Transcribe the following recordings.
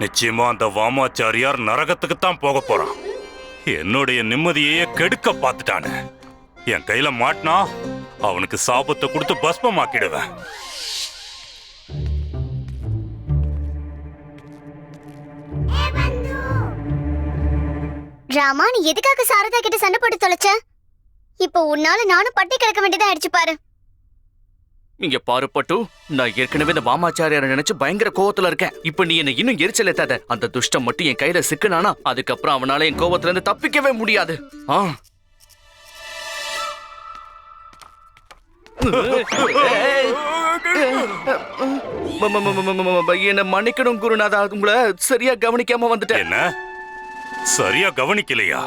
நிச்சயமா அந்த வாமாச்சாரியார் நரகத்துக்கு தான் போக போறான். என்னுடைய நிம்மதியையே கெடுக்க பார்த்துட்டானு. என் கையில மாட்டினா அவனுக்கு சாபத்தை கொடுத்து பஸ்மமாக்கிடுவேன். ராமா நீ எதுக்காக சாரதா கிட்ட சண்டை போட்டு தொலைச்ச? இப்போ உன்னால நானும் பட்டி கிடக்க வேண்டியதா ஆயிடுச்சு பாரு. இங்க பாரு பட்டு நான் ஏற்கனவே இந்த வாமாச்சாரியார நினைச்சு பயங்கர கோவத்துல இருக்கேன். இப்ப நீ என்ன இன்னும் எரிச்சல் ஏத்தாத அந்த துஷ்டம் மட்டும் என் கையில சிக்கனானா அதுக்கப்புறம் அவனால என் கோவத்துல இருந்து தப்பிக்கவே முடியாது. ஆ. என்ன மன்னிக்கணும் குருநாதா உங்களை சரியா கவனிக்காம வந்துட்டேன். என்ன? சரியா கவனிக்கலையா?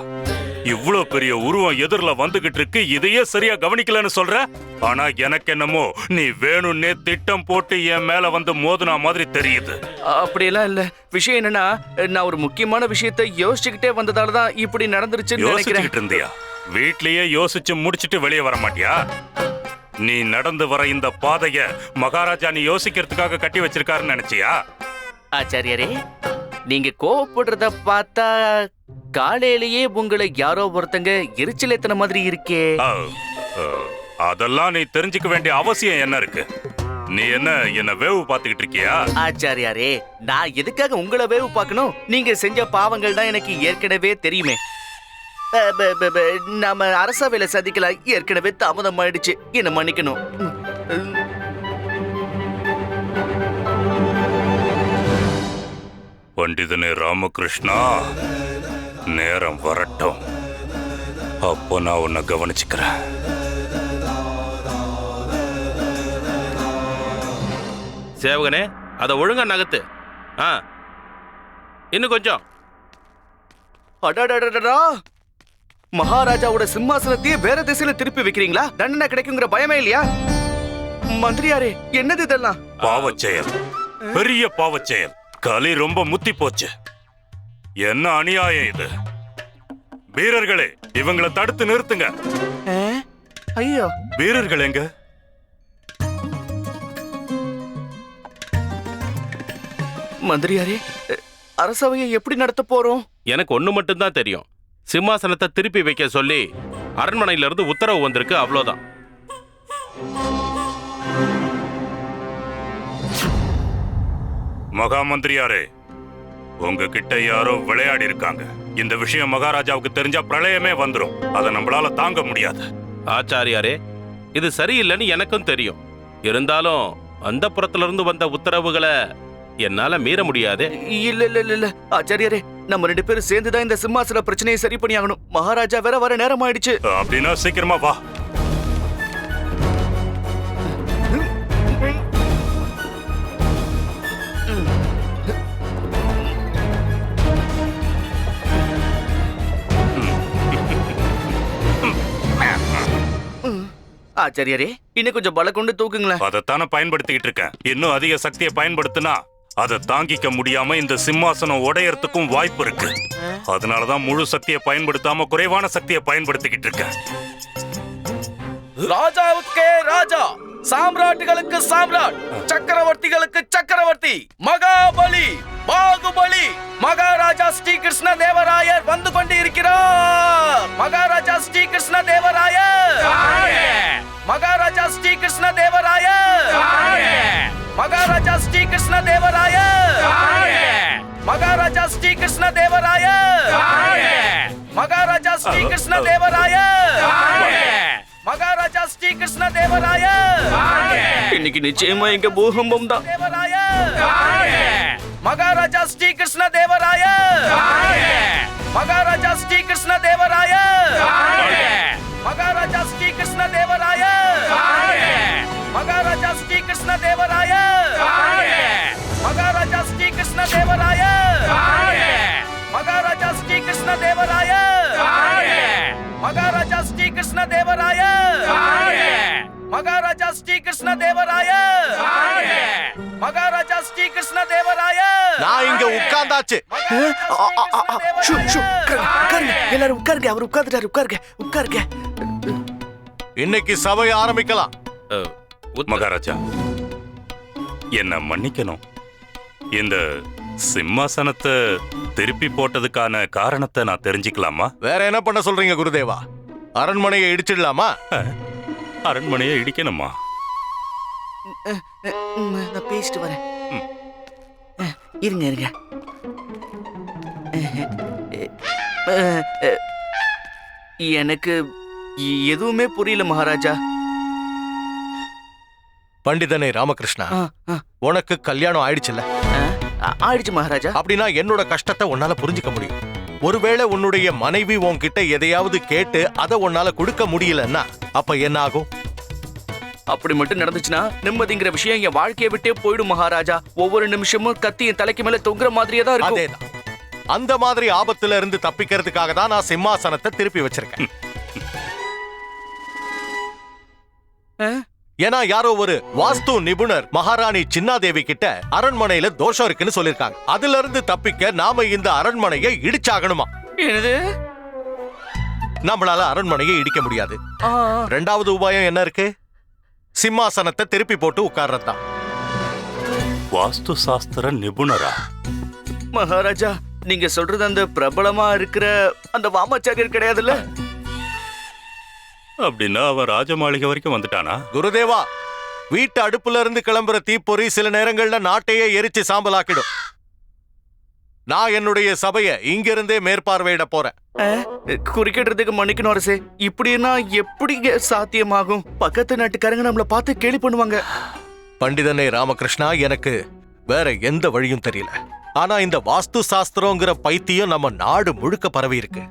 இவ்ளோ பெரிய உருவம் எதிரில வந்துகிட்டு இருக்கு இதையே சரியா கவனிக்கலன்னு சொல்ற? ஆனா எனக்கு என்னமோ நீ வேணும்னே திட்டம் போட்டு என் மேல வந்து மோதுனா மாதிரி தெரியுது. அப்படியெல்லாம் இல்ல. விஷயம் என்னன்னா நான் ஒரு முக்கியமான விஷயத்தை யோசிச்சுக்கிட்டே வந்ததால தான் இப்படி நடந்துருச்சுன்னு நினைக்கிறேன். யோசிச்சுக்கிட்டு இருந்தியா? வீட்லயே யோசிச்சு முடிச்சிட்டு வெளியே வர மாட்டியா? நீ நடந்து வர இந்த பாதைய மகாராஜா நீ யோசிக்கிறதுக்காக கட்டி வச்சிருக்காருன்னு நினைச்சியா? ஆச்சாரியரே நீங்க கோவப்படுறத பார்த்தா காலையிலேயே உங்களை யாரோ ஒருத்தங்க எரிச்சல் ஏத்தன மாதிரி இருக்கே. அதெல்லாம் நீ தெரிஞ்சுக்க வேண்டிய அவசியம் என்ன இருக்கு? நீ என்ன என்ன வேவு பாத்துக்கிட்டு இருக்கியா? ஆச்சாரியாரே நான் எதுக்காக உங்களை வேவு பார்க்கணும்? நீங்க செஞ்ச பாவங்கள் தான் எனக்கு ஏற்கனவே தெரியுமே. நாம அரசவையில சந்திக்கலாம். ஏற்கனவே தாமதம் ஆயிடுச்சு என்ன மன்னிக்கணும். பண்டிதனே ராமகிருஷ்ணா. நேரம் வரட்டும். அப்போ நான் உன்னை கவனிச்சுக்கிறேன். சேவகனே அதை ஒழுங்கா நகர்த்து. ஆ இன்னும் கொஞ்சம். அடடடடடா. மகாராஜாவோட சிம்மாசனத்தையே வேற திசையில திருப்பி வைக்கிறீங்களா? தண்டனை கிடைக்குங்கிற பயமே இல்லையா? மந்திரியாரே என்னது இதெல்லாம்? பாவச் செயல் பெரிய பாவச் செயல் கலி ரொம்ப முத்தி போச்சு. என்ன அநியாயம் இது? வீரர்களே இவங்களை தடுத்து நிறுத்துங்க. ஐயோ. வீரர்கள் எங்க? மந்திரியாரே அரசவையை எப்படி நடத்த போறோம்? எனக்கு ஒண்ணு மட்டும்தான் தெரியும். சிம்மாசனத்தை திருப்பி வைக்க சொல்லி அரண்மனையில இருந்து உத்தரவு வந்திருக்கு அவ்வளோதான் மகாமந்திரியாரே உங்ககிட்ட யாரோ விளையாடி இருக்காங்க இந்த விஷயம் மகாராஜாவுக்கு தெரிஞ்சா பிரளயமே வந்துரும். அதை நம்மளால தாங்க முடியாது. ஆச்சாரியாரே இது சரியில்லைன்னு எனக்கும் தெரியும். இருந்தாலும் அந்த புறத்துல இருந்து வந்த உத்தரவுகளை என்னால மீற முடியாது. இல்ல இல்ல இல்ல இல்ல. ஆச்சாரியரே நம்ம ரெண்டு பேரும் சேர்ந்து தான் இந்த சிம்மாசன பிரச்சனையை சரி பண்ணியாகணும். மகாராஜா வேற வர நேரம் ஆயிடுச்சு. அப்படின்னா சீக்கிரமா வா. ஆச்சாரியரே இன்னும் கொஞ்சம் பல கொண்டு தூக்குங்களேன். அதைத்தானே பயன்படுத்திக்கிட்டு இருக்கேன். இன்னும் அதிக சக்தியை பயன்படுத்தினா அதை தாங்கிக்க முடியாம இந்த சிம்மாசனம் உடையறதுக்கும் வாய்ப்பு இருக்கு. அதனாலதான் முழு சக்தியை பயன்படுத்தாம குறைவான சக்தியை பயன்படுத்திக்கிட்டு இருக்கேன். ராஜாவுக்கே ராஜா. சாம்ராட்டுகளுக்கு சாம்ராட் சக்கரவர்த்திகளுக்கு சக்கரவர்த்தி மகாபலி பாகுபலி மகாராஜா ஸ்ரீ கிருஷ்ண தேவராயர் வந்து கொண்டு இருக்கிறார் மகாராஜா ஸ்ரீ கிருஷ்ண தேவராயர். மகாராஜா ஸ்ரீ கிருஷ்ண தேவராயர். மகாராஜா ஸ்ரீ கிருஷ்ண தேவராயர். மகாராஜா ஸ்ரீ கிருஷ்ண தேவராயர். மகாராஜா ஸ்ரீ கிருஷ்ண தேவராயர். மகாராஜா ஸ்ரீ கிருஷ்ண தேவராயர் இன்னைக்கு நிச்சயமா எங்க பூகம்பம் தான் தேவராயர் மகாராஜா ஸ்ரீ கிருஷ்ண தேவராயர் மகாராஜா ஸ்ரீ கிருஷ்ண தேவராயர் மகாராஜா ஸ்ரீ கிருஷ்ண தேவராயர் மகாராஜா ஸ்ரீ கிருஷ்ண தேவராயர் மகாராஜா ஸ்ரீ கிருஷ்ண தேவராயர் மகாராஜா ஸ்ரீ கிருஷ்ண தேவராயர் மகாராஜா ஸ்ரீ கிருஷ்ண தேவராயர் மகாராஜா ஸ்ரீ கிருஷ்ண தேவராயர் மகாராஜா ஸ்ரீ கிருஷ்ண தேவராயர் நான் இங்க உட்கார்ந்தாச்சு. ஷூ, ஷூ, உட்காருங்க. எல்லாரும் உட்காருங்க அவர் உட்கார்ந்துட்டாரு உட்காருங்க உட்காருங்க. இன்னைக்கு சபை ஆரம்பிக்கலாம். மகாராஜா என்ன மன்னிக்கணும்? இந்த சிம்மாசனத்தை திருப்பி போட்டதுக்கான காரணத்தை நான் தெரிஞ்சுக்கலாமா? வேற என்ன பண்ண சொல்றீங்க குருதேவா? அரண்மனையை இடிச்சிடலாமா? அரண்மனையை இடிக்கணுமா? நான் பேசிட்டு வரேன். இருங்க இருங்க. எனக்கு எதுவுமே புரியல மகாராஜா. பண்டிதனே ராமகிருஷ்ணா உனக்கு கல்யாணம் ஆயிடுச்சுல்ல? ஆயிடுச்சு மகாராஜா. அப்படின்னா என்னோட கஷ்டத்தை உன்னால புரிஞ்சுக்க முடியும். ஒருவேளை உன்னுடைய மனைவி உன்கிட்ட எதையாவது கேட்டு அதை உன்னால கொடுக்க முடியலன்னா அப்ப என்ன ஆகும் அப்படி மட்டும் நடந்துச்சுன்னா நிம்மதிங்கிற விஷயம் என் வாழ்க்கையை விட்டே போயிடும் மகாராஜா. ஒவ்வொரு நிமிஷமும் கத்தி என் தலைக்கு மேல தொங்குற மாதிரியே தான் இருக்கும். அதேதான். அந்த மாதிரி ஆபத்துல இருந்து தப்பிக்கிறதுக்காக தான் நான் சிம்மாசனத்தை திருப்பி வச்சிருக்கேன். ஏன்னா யாரோ ஒரு வாஸ்து நிபுணர் மகாராணி சின்னாதேவி கிட்ட அரண்மனையில தோஷம் இருக்குன்னு சொல்லிருக்காங்க அதுல இருந்து தப்பிக்க நாம இந்த அரண்மனையை இடிச்சாகணுமா? என்னது? நம்மளால அரண்மனையை இடிக்க முடியாது. ரெண்டாவது உபாயம் என்ன இருக்கு? சிம்மாசனத்தை திருப்பி போட்டு உட்கார்றதுதான். வாஸ்து சாஸ்திர நிபுணரா? மகாராஜா நீங்க சொல்றது அந்த பிரபலமா இருக்கிற அந்த வாமாச்சாரியர் கிடையாதுல்ல? அப்படின்னா அவன் ராஜ மாளிகை வரைக்கும் வந்துட்டானா? குருதேவா வீட்டு அடுப்புல இருந்து கிளம்புற தீப்பொறி சில நேரங்கள்ல நாட்டையே எரிச்சு சாம்பலாக்கிடும். நான் என்னுடைய சபையை இங்கிருந்தே மேற்பார்வையிட போறேன். குறுக்கிடுறதுக்கு மன்னிக்கணும் அரசே. இப்படின்னா எப்படி சாத்தியமாகும்? பக்கத்து நாட்டுக்காரங்க நம்மள பார்த்து கேலி பண்ணுவாங்க. பண்டிதனே ராமகிருஷ்ணா எனக்கு வேற எந்த வழியும் தெரியல. ஆனா இந்த வாஸ்து சாஸ்திரங்கிற பைத்தியம் நம்ம நாடு முழுக்க பரவி இருக்கு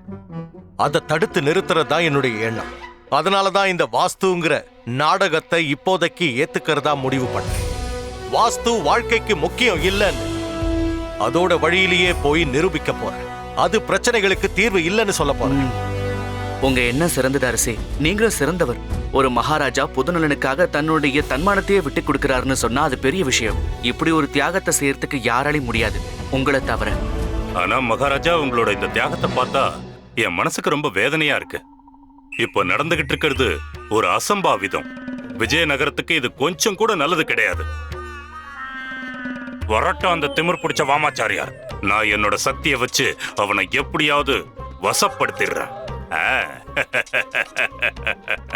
அதை தடுத்து நிறுத்துறது தான் என்னுடைய எண்ணம். அதனாலதான் இந்த வாஸ்துங்கிற நாடகத்தை இப்போதைக்கு ஏத்துக்கிறதா முடிவு பண்ணேன். வாஸ்து வாழ்க்கைக்கு முக்கியம் இல்லைன்னு. அதோட வழியிலேயே போய் நிரூபிக்க போறேன். அது பிரச்சனைகளுக்கு தீர்வு இல்லைன்னு சொல்ல போறேன். உங்க என்ன சிறந்தது அரசே. நீங்களும் சிறந்தவர். ஒரு மகாராஜா பொதுநலனுக்காக தன்னுடைய தன்மானத்தையே விட்டு கொடுக்கிறாருன்னு சொன்னா அது பெரிய விஷயம். இப்படி ஒரு தியாகத்தை செய்யறதுக்கு யாராலையும் முடியாது. உங்களை தவிர. ஆனா மகாராஜா உங்களோட இந்த தியாகத்தை பார்த்தா என் மனசுக்கு ரொம்ப வேதனையா இருக்கு. இப்போ நடந்துகிட்டு இருக்கிறது ஒரு அசம்பாவிதம். விஜயநகரத்துக்கு இது கொஞ்சம் கூட நல்லது கிடையாது. வரட்டும் அந்த திமிர் பிடிச்ச வாமாச்சாரியார். நான் என்னோட சக்தியை வச்சு அவனை எப்படியாவது வசப்படுத்திடுறேன்.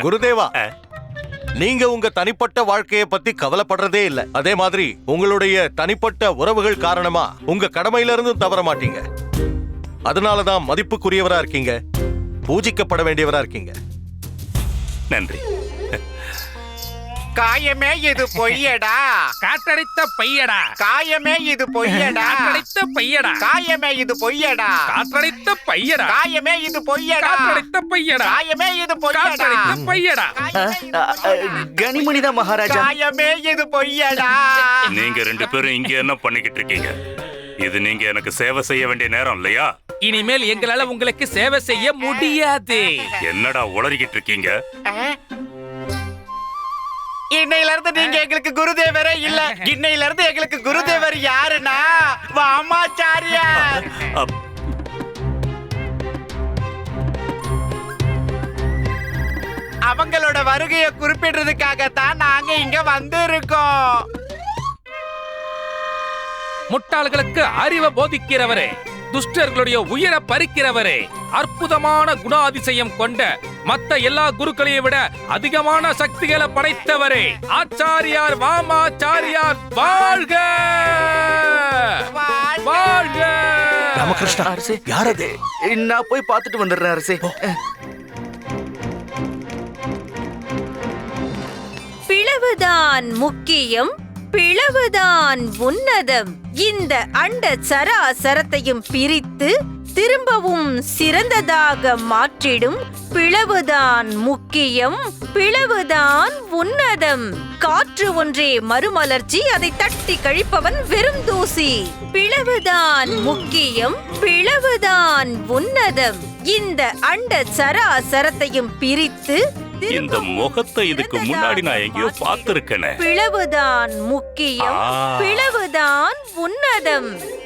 குருதேவா நீங்க உங்க தனிப்பட்ட வாழ்க்கைய பத்தி கவலைப்படுறதே இல்ல. அதே மாதிரி உங்களுடைய தனிப்பட்ட உறவுகள் காரணமா உங்க கடமையில இருந்தும் தவற மாட்டீங்க. அதனாலதான் மதிப்புக்குரியவரா இருக்கீங்க. பூஜிக்கப்பட வேண்டியவரா இருக்கீங்க. நன்றி. காயமே இது பொய்யடா. காற்றடித்த பையடா காயமே இது பொய்யடா. காற்றடித்த பையடா காயமே இது பொய்யடா. காற்றடித்த பையடா காயமே இது பொய்யடா. காற்றடித்த பையடா காயமே இது பொய்யடா. காற்றடித்த பையடா கனிமணிதான் மகாராஜா. காயமே இது பொய்யடா. நீங்க ரெண்டு பேரும் இங்க என்ன பண்ணிக்கிட்டு இருக்கீங்க? இது நீங்க எனக்கு சேவை செய்ய வேண்டிய நேரம் இல்லையா? இனிமேல் எங்களால உங்களுக்கு சேவை செய்ய முடியாது. என்னடா உளறிக்கிட்டு இருக்கீங்க? இன்னையில இருந்து நீங்க எங்களுக்கு குருதேவரே இல்ல. இன்னையில இருந்து எங்களுக்கு குருதேவர் யாருன்னா? வாமாச்சாரியார் அவங்களோட வருகையை குறிப்பிடுறதுக்காக தான் நாங்க இங்க வந்திருக்கோம். முட்டாள்களுக்கு அறிவை போதிக்கிறவரே. துஷ்டர்களுடைய உயிரை பறிக்கிறவரே. அற்புதமான குணாதிசயம் கொண்ட மத்த எல்லா குருக்களையும் விட அதிகமான சக்திகளை படைத்தவரே. ஆச்சாரியார் வாமாச்சாரியார் வாழ்க! வாழ்க! ராமகிருஷ்ணா அரசே. யார் அது நான் போய் பார்த்துட்டு வந்துடுறேன் அரசே. பிளவுதான் முக்கியம் பிளவுதான் உன்னதம். இந்த அண்ட சராசரத்தையும் பிரித்து திரும்பவும் சிறந்ததாக மாற்றிடும். பிளவுதான் முக்கியம் பிளவுதான் உன்னதம். காற்று ஒன்றே மறுமலர்ச்சி அதை தட்டி கழிப்பவன் வெறும் தூசி. பிளவுதான் முக்கியம் பிளவுதான் உன்னதம். இந்த அண்ட சராசரத்தையும் பிரித்து இந்த முகத்தை இதுக்கு முன்னாடி நான் எங்கேயோ பார்த்திருக்கேனே. பிளவுதான் முக்கியம். பிளவுதான் உன்னதம்.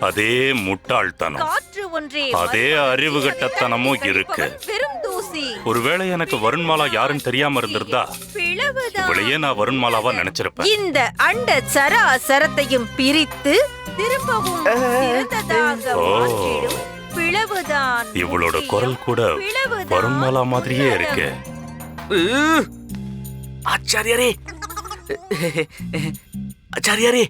அதே முட்டாள்தனம். காற்று ஒன்றே அதே மறுமலர்ச்சி, அறிவுகட்டத்தனமும் அதை இருக்கு. கழிப்பவன் வெறும் தூசி. ஒருவேளை எனக்கு வருண்மாலா யாருன்னு தெரியாம இருந்திருந்தா பிளவுதான் இவளையே நான் வருண்மாலாவா நினைச்சிருப்பேன். இந்த அண்ட சராசரத்தையும் பிரித்து திரும்பவும் பிளவுதான் இவளோட. குரல் கூட வருண்மாலா மாதிரியே இருக்கு. ஆச்சாரியாரே. ஆச்சாரியாரே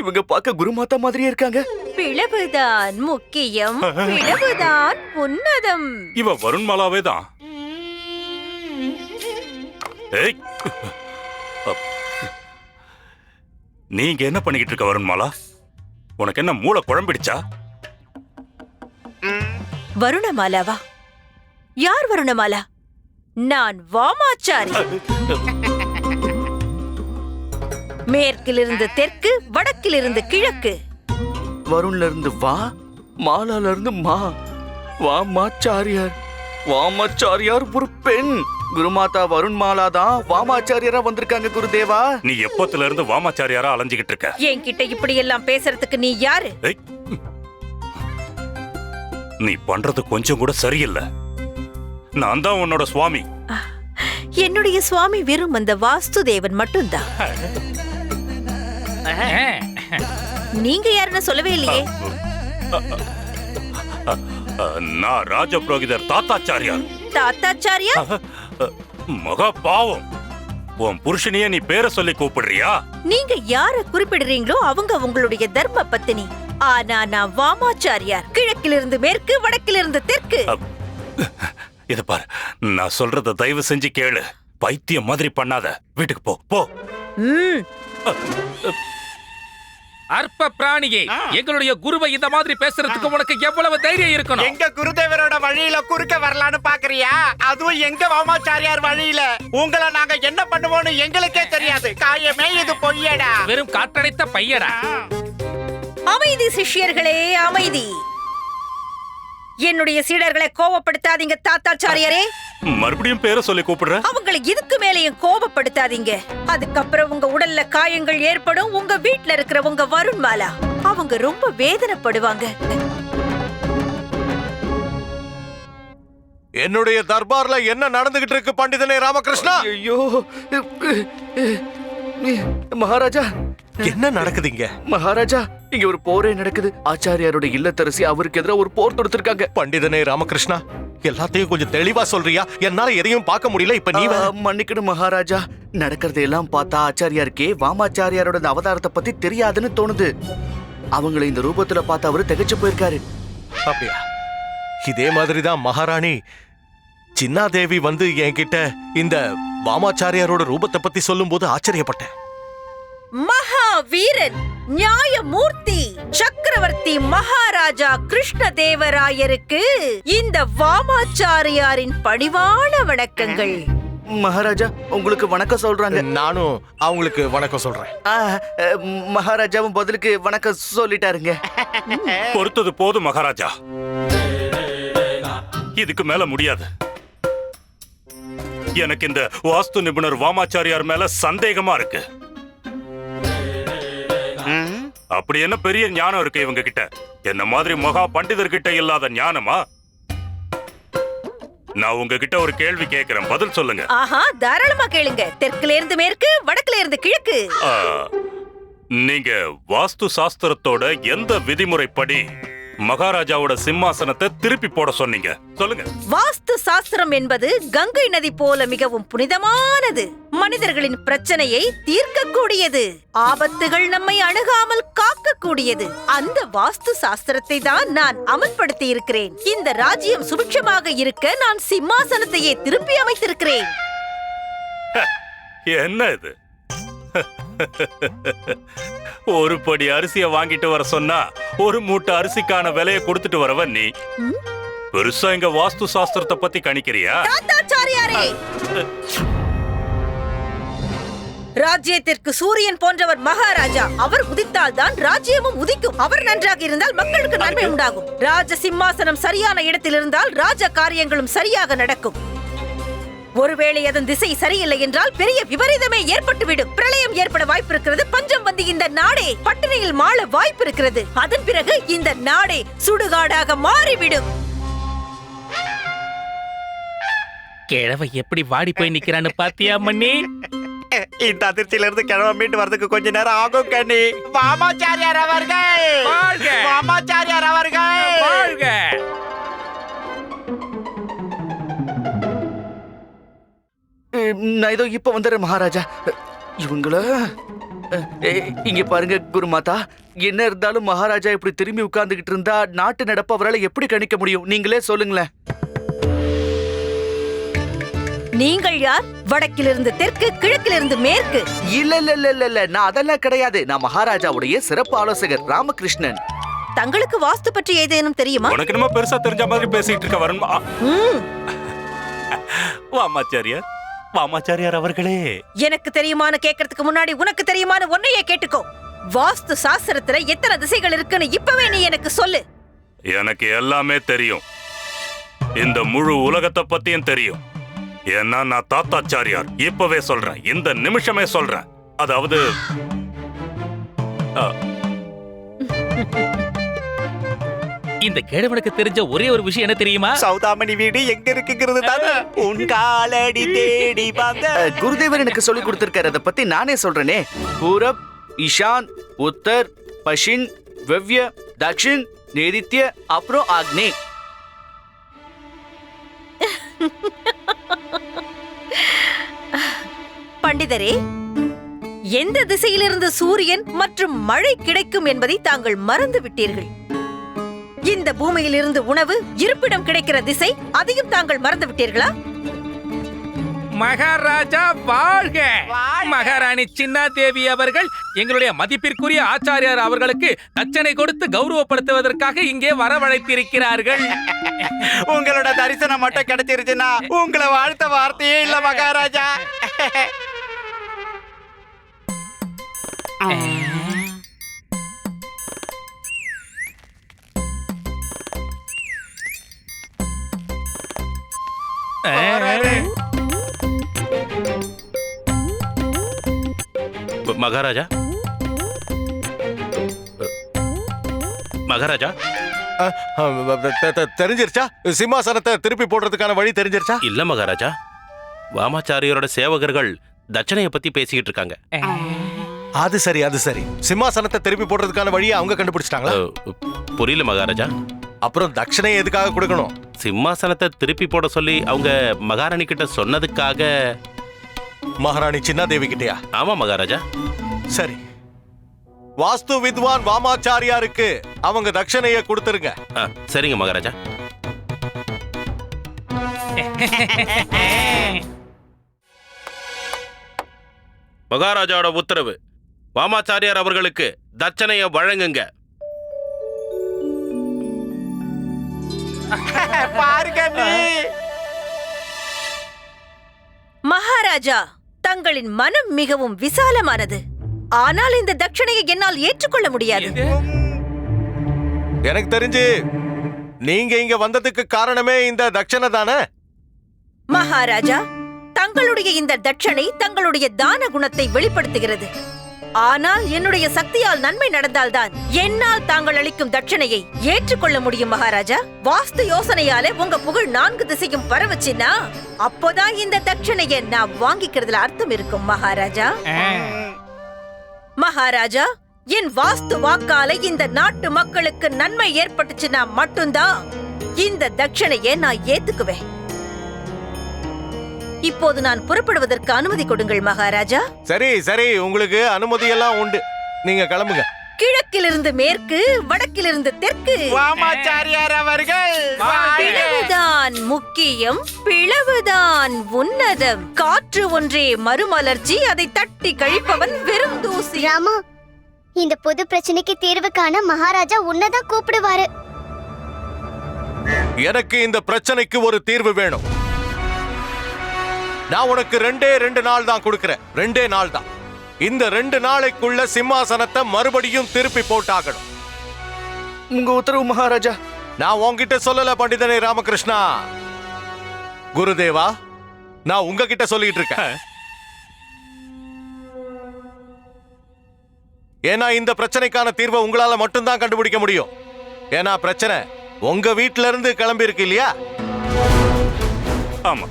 இவங்க பார்க்க குருமாதா மாதிரியே இருக்காங்க. பிளவுதான் முக்கியம். பிளவுதான் உன்னதம். இவ வருண்மாலாவே தான். நீங்க என்ன பண்ணிக்கிட்டு இருக்க வருண்மாலா? உனக்கு என்ன மூளை குழம்பிடுச்சா? வருணமாலாவா? யார் வருணமாலா? நான் வாமாச்சாரி. மேற்கிலிருந்து தெற்கு வடக்கிலிருந்து கிழக்கு. வருண்ல இருந்து வா மாலால இருந்து மா. வாமாச்சாரியார். வாமாச்சாரியார் ஒரு பெண். குருமாதா வருண் மாலா தான் வாமாச்சாரியாரா வந்திருக்காங்க குருதேவா? நீ எப்பத்துல இருந்து வாமாச்சாரியாரா அலைஞ்சுகிட்டு இருக்க? என்கிட்ட இப்படி எல்லாம் பேசுறதுக்கு நீ யாரு. நீ பண்றது கொஞ்சம் கூட சரியில்லை. நான் தான் உன்னோட சுவாமி. என்னுடைய சுவாமி வெறும் அந்த வாஸ்து தேவன் மட்டும்தான். நீங்க யாருன்னு சொல்லவே இல்லையே. நான் ராஜபுரோகிதர் தாத்தாச்சாரியார். தாத்தாச்சாரியா? மகா பாவம். உன் புருஷனையே நீ பேரை சொல்லி கூப்பிடுறியா? நீங்க யார குறிப்பிடுறீங்களோ அவங்க உங்களுடைய தர்ம பத்தினி. ஆனா நான் வாமாச்சாரியார். கிழக்கிலிருந்து மேற்கு வடக்கிலிருந்து தெற்கு. இத பாரு நான் சொல்றத தயவு செஞ்சு கேளு. பைத்தியம் மாதிரி பண்ணாத. வீட்டுக்கு போ போ. ம். அற்ப பிராணியே எங்களுடைய குருவை இந்த மாதிரி பேசுறதுக்கு உனக்கு எவ்வளவு தைரியம் இருக்கணும்? எங்க குருதேவரோட வழியில குறுக்க வரலான்னு பாக்குறியா? அதுவும் எங்க வாமாச்சாரியார் வழியில? உங்களை நாங்க என்ன பண்ணுவோம்னு எங்களுக்கே தெரியாது. காயமே இது பொய்யடா. வெறும் காற்றடைத்த பையடா அமைதி சிஷ்யர்களே அமைதி என்னுடைய சீடர்களை கோபப்படுத்தாதீங்க தாத்தாச்சாரியரே மறுபடியும் பேரை சொல்லி கூப்பிடுற அவங்களை இதுக்கு மேலேயும் கோபப்படுத்தாதீங்க அதுக்கப்புறம் உங்க உடல்ல காயங்கள் ஏற்படும் உங்க வீட்ல இருக்கிற உங்க வருண்மாலா அவங்க ரொம்ப வேதனைப்படுவாங்க என்னுடைய தர்பார்ல என்ன நடந்துகிட்டு இருக்கு பண்டிதனே ராமகிருஷ்ணா ஐயோ மகாராஜா என்ன நடக்குதுங்க மகாராஜா இங்க ஒரு போரே நடக்குது. ஆச்சாரியாரோட இல்லத்தரசி அவருக்கு எதிராக ஒரு போர் தொடுத்திருக்காங்க. பண்டிதனே ராமகிருஷ்ணா எல்லாத்தையும் கொஞ்சம் தெளிவா சொல்றியா? என்னால எதையும் பார்க்க முடியல இப்ப நீ. மன்னிக்கணும் மகாராஜா. நடக்கிறதையெல்லாம் பார்த்தா ஆச்சாரியாருக்கே வாமாச்சாரியாரோட இந்த அவதாரத்தை பத்தி தெரியாதுன்னு தோணுது. அவங்கள இந்த ரூபத்துல பார்த்து அவரு திகைச்சு போயிருக்காரு. அப்படியா? இதே மாதிரிதான் மகாராணி சின்னாதேவி வந்து என்கிட்ட இந்த வாமாச்சாரியாரோட ரூபத்தை பத்தி சொல்லும்போது ஆச்சரியப்பட்டேன். மகா வீரன் நியாயமூர்த்தி சக்கரவர்த்தி மகாராஜா கிருஷ்ணதேவராயருக்கு இந்த வாமாச்சாரியாரின் பணிவான வணக்கங்கள். மகாராஜா உங்களுக்கு வணக்கம் சொல்றாங்க. நானும் அவங்களுக்கு வணக்கம் சொல்றேன். மகாராஜாவும் பதிலுக்கு வணக்கம் சொல்லிட்டாருங்க. பொறுத்தது போதும் மகாராஜா. இதுக்கு மேல முடியாது. எனக்கு இந்த வாஸ்து நிபுணர் வாமாச்சாரியார் மேல சந்தேகமா இருக்கு. அப்படி என்ன பெரிய ஞானம் இருக்கு இவங்க கிட்ட என்ன மாதிரி மகா பண்டிதர்கிட்ட இல்லாத ஞானமா? நான் உங்ககிட்ட ஒரு கேள்வி கேட்கிறேன். பதில் சொல்லுங்க. ஆஹா தாராளமா கேளுங்க. தெற்குல இருந்து மேற்கு வடக்குல இருந்து கிழக்கு நீங்க வாஸ்து சாஸ்திரத்தோட எந்த விதிமுறைப்படி மகாராஜாவோட சிம்மாசனத்தை திருப்பி போட சொன்னீங்க. சொல்லுங்க. வாஸ்து சாஸ்திரம் என்பது கங்கை நதி போல மிகவும் புனிதமானது. மனிதர்களின் பிரச்சனையை தீர்க்கக்கூடியது. ஆபத்துகள் நம்மை அணுகாமல் காக்கக்கூடியது. அந்த வாஸ்து சாஸ்திரத்தை தான் நான் அமல்படுத்தி இருக்கிறேன் இந்த ராஜ்யம் சுபிட்சமாக இருக்க நான் சிம்மாசனத்தையே திருப்பி அமைத்திருக்கிறேன். என்ன இது? ஒரு படி அரிசியை வாங்கிட்டு வர சொன்னா ஒரு மூட்டை அரிசிக்கான விலையை கொடுத்துட்டு வரவன் நீ. பெருசா இங்க வாஸ்து சாஸ்திரத்தை பத்தி கணிக்கிறியா? ராஜ்யத்திற்கு சூரியன் போன்றவர் மகாராஜா. அவர் உதித்தால் தான் ராஜ்யமும் உதிக்கும். அவர் நன்றாக இருந்தால் மக்களுக்கு நன்மை உண்டாகும். ராஜ சிம்மாசனம் சரியான இடத்தில் இருந்தால் ராஜ காரியங்களும் சரியாக நடக்கும். ஒருவேளை அதன் திசை சரியில்லை என்றால் பெரிய விபரீதமே ஏற்பட்டுவிடும். பிரளயம் ஏற்பட வாய்ப்பு இருக்கிறது பஞ்சம் வந்து இந்த நாடே பட்டினியில் மாள வாய்ப்பு இருக்கிறது அதன் பிறகு இந்த நாடே சுடுகாடாக மாறிவிடும். கிழவை எப்படி வாடி போய் நிக்கிறான்னு பாத்தியா மண்ணி இந்த அதிர்ச்சியில இருந்து கிழமை மீண்டு வரதுக்கு கொஞ்ச நேரம் ஆகும் கண்ணி. வாமாச்சாரியார் அவர்கள்! வாழ்க! வாமாச்சாரியார் அவர்கள்! நான் ஏதோ இப்ப வந்துடுறேன் மகாராஜா. இவங்கள? இங்க பாருங்க குருமாதா என்ன இருந்தாலும் மகாராஜா இப்படி திரும்பி உட்கார்ந்துகிட்டு இருந்தா நாட்டு நடப்பு அவரால் எப்படி கணிக்க முடியும்? நீங்களே சொல்லுங்களேன். நீங்கள் யார்? வடக்கிலிருந்து தெற்கு கிழக்கிலிருந்து மேற்கு. இல்ல இல்ல இல்ல இல்ல இல்ல நான் அதெல்லாம் கிடையாது. நான் மகாராஜாவுடைய சிறப்பு ஆலோசகர் ராமகிருஷ்ணன். தங்களுக்கு வாஸ்து பற்றி ஏதேனும் தெரியுமா? உனக்கு என்னமோ பெருசா தெரிஞ்ச மாதிரி பேசிட்டு இருக்க வரணுமா வாமாச்சாரியார் வாமாச்சாரியார் அவர்களே. எனக்கு தெரியுமான்னு கேட்கறதுக்கு முன்னாடி உனக்கு தெரியுமான்னு ஒன்னையே கேட்டுக்கோ. வாஸ்து சாஸ்திரத்துல எத்தனை திசைகள் இருக்குன்னு இப்பவே நீ எனக்கு சொல்லு. எனக்கு எல்லாமே தெரியும். இந்த முழு உலகத்தை பத்தியும் தெரியும். ஏன்னா நான் தாத்தாச்சாரியார். இப்பவே சொல்றேன். இந்த நிமிஷமே சொல்றேன். அதாவது இந்த கேழவனுக்கு தெரிஞ்ச ஒரே ஒரு விஷயம் என்ன தெரியுமா? சௌதாமணி வீடு எங்க இருக்குங்கிறது தானே? உன் காலடி தேடி அஹ், குருதேவர் எனக்கு சொல்லி கொடுத்திருக்காரு அதை பத்தி நானே சொல்றேனே. பூரப் ஈஷான் உத்தர் பஷின் வெவ்ய தக்ஷின் நேதித்ய அப்புறம் ஆக்னே. பண்டிதரே எந்த திசையிலிருந்து சூரியன் மற்றும் மழை கிடைக்கும் என்பதை தாங்கள் மறந்து விட்டீர்கள் இந்த பூமியிலிருந்து உணவு இருப்பிடம் கிடைக்கிற திசை அதையும் தாங்கள் மறந்து விட்டீர்களா மகாராஜா வாழ்க! மகாராணி சின்னா தேவி அவர்கள் எங்களுடைய மதிப்பிற்குரிய ஆச்சாரியார் அவர்களுக்கு தட்சணை கொடுத்து கௌரவப்படுத்துவதற்காக இங்கே வரவழைத்திருக்கிறார்கள். உங்களோட தரிசனம் மட்டும் கிடைச்சிருச்சுன்னா உங்களை வாழ்த்த வார்த்தையே இல்ல மகாராஜா. மகாராஜா? மகாராஜா? தெரிஞ்சிருச்சா? சிம்மாசனத்தை திருப்பி போடுறதுக்கான வழி தெரிஞ்சிருச்சா? இல்ல மகாராஜா. வாமாச்சாரியாரோட சேவகர்கள் தட்சணையை பத்தி பேசிக்கிட்டு இருக்காங்க. அது சரி அது சரி. சிம்மாசனத்தை திருப்பி போடுறதுக்கான வழியை அவங்க கண்டுபிடிச்சிட்டாங்களா? புரியல மகாராஜா. அப்புறம் தட்சணை எதுக்காக கொடுக்கணும்? சிம்மாசனத்தை திருப்பி போட சொல்லி அவங்க மகாராணி கிட்ட சொன்னதுக்காக மகாராணி சின்னாதேவி கிட்டயா? ஆமா மகாராஜா. சரி. வாஸ்து வித்வான் வாமாச்சாரியாருக்கு அவங்க தட்சணையை கொடுத்துருங்க. ஆ, சரிங்க மகாராஜா. மகாராஜாவோட உத்தரவு. வாமாச்சாரியார் அவர்களுக்கு தட்சணையை வழங்குங்க. மகாராஜா தங்களின் மனம் மிகவும் விசாலமானது. ஆனால் இந்த தட்சணையை என்னால் ஏற்றுக்கொள்ள முடியாது? எனக்கு தெரிஞ்சு நீங்க இங்க வந்ததுக்கு காரணமே இந்த தட்சணை தானே? மகாராஜா தங்களுடைய இந்த தட்சணை தங்களுடைய தான குணத்தை வெளிப்படுத்துகிறது. ஆனால் என்னுடைய சக்தியால் நன்மை நடந்தால்தான் என்னால் தாங்கள் அளிக்கும் தட்சணையை ஏற்றுக்கொள்ள முடியும் மகாராஜா. வாஸ்து யோசனையாலே உங்க புகழ் நான்கு திசையும் பரவச்சுன்னா அப்போதான் இந்த தட்சணையை நான் வாங்கிக்கிறதுல அர்த்தம் இருக்கும் மகாராஜா. மகாராஜா என் வாஸ்து வாக்கால இந்த நாட்டு மக்களுக்கு நன்மை ஏற்பட்டுச்சுன்னா மட்டும்தான் இந்த தட்சணையை நான் ஏத்துக்குவேன். இப்போது நான் புறப்படுவதற்கு அனுமதி கொடுங்கள் மகாராஜா. சரி சரி. உங்களுக்கு அனுமதி எல்லாம் உண்டு. நீங்க கிளம்புங்க. கிழக்கிலிருந்து மேற்கு வடக்கிலிருந்து தெற்கு. வாமாச்சாரியார் அவர்கள். பிளவுதான் முக்கியம் பிளவுதான் உன்னதம். காற்று ஒன்றே மறுமலர்ச்சி அதை தட்டி கழிப்பவன் வெறும் தூசி. ராமா இந்த புது பிரச்சனைக்கு தீர்வு காண மகாராஜா உன்னதான் கூப்பிடுவாரு. எனக்கு இந்த பிரச்சனைக்கு ஒரு தீர்வு வேணும். நான் உனக்கு ரெண்டே ரெண்டு நாள் தான் கொடுக்கிறேன். ரெண்டே நாள் தான். இந்த ரெண்டு நாளைக்குள்ள சிம்மாசனத்தை மறுபடியும் திருப்பி போட்டாகணும். உங்க உத்தரவு மகாராஜா. நான் உன்கிட்ட சொல்லல பண்டிதனே ராமகிருஷ்ணா. குருதேவா நான் உங்ககிட்ட சொல்லிட்டு இருக்கேன். ஏன்னா இந்த பிரச்சனைக்கான தீர்வை உங்களால மட்டும்தான் கண்டுபிடிக்க முடியும். ஏன்னா பிரச்சனை உங்க வீட்ல இருந்து கிளம்பி இருக்கு இல்லையா? ஆமா.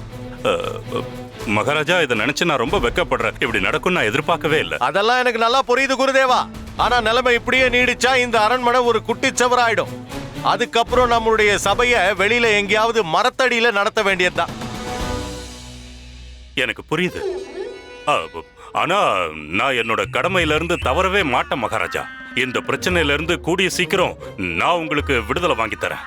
மகாராஜா இதை நினைச்சு நான் ரொம்ப வெக்கப்படுறேன். இப்படி நடக்கும் நான் எதிர்பார்க்கவே இல்லை. அதெல்லாம் எனக்கு நல்லா புரியுது குருதேவா. ஆனா நிலைமை இப்படியே நீடிச்சா இந்த அரண்மனை ஒரு குட்டிச்சவராயிடும். அதுக்கப்புறம் நம்மளுடைய சபைய வெளியில எங்கேயாவது மரத்தடியில நடத்த வேண்டியதுதான். எனக்கு புரியுது. ஆனா நான் என்னோட கடமையில இருந்து தவறவே மாட்டேன் மகாராஜா. இந்த பிரச்சனையில இருந்து கூடிய சீக்கிரம் நான் உங்களுக்கு விடுதலை வாங்கி தரேன்.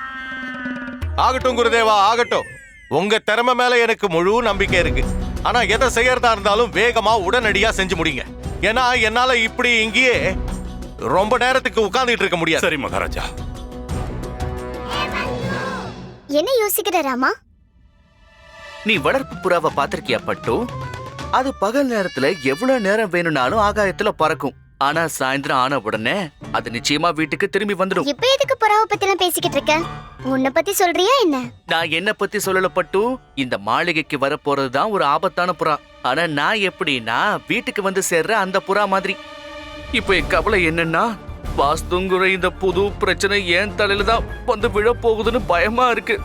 ஆகட்டும் குருதேவா ஆகட்டும். உங்க திறமை மேல எனக்கு முழு நம்பிக்கை இருக்கு. ஆனா எதை செய்யறதா இருந்தாலும் வேகமா உடனடியா செஞ்சு முடிங்க. ஏன்னா என்னால இப்படி இங்கேயே ரொம்ப நேரத்துக்கு உட்கார்ந்துட்டு இருக்க முடியாது. சரி மகாராஜா. என்ன யோசிக்கிற ராமா? நீ வளர்ப்பு புறாவை பாத்திருக்கியா பட்டு? அது பகல் நேரத்துல எவ்வளவு நேரம் வேணும்னாலும் ஆகாயத்துல பறக்கும். ஆனா சாயந்தரம் ஆன உடனே அது நிச்சயமா வீட்டுக்கு திரும்பி வந்துடும். இப்ப எதுக்கு புறாவை பத்தி எல்லாம் பேசிக்கிட்டு இருக்க? உன்னை பத்தி சொல்றியா என்ன? நான் என்ன பத்தி சொல்லல பட்டு இந்த மாளிகைக்கு வர போறதுதான் ஒரு ஆபத்தான புறா. ஆனா நான் எப்படின்னா வீட்டுக்கு வந்து சேர்ற அந்த புறா மாதிரி. இப்போ என் கவலை என்னன்னா வாஸ்துங்குற இந்த புது பிரச்சனை ஏன் தலையில தான் வந்து விழ போகுதுன்னு பயமா இருக்கு.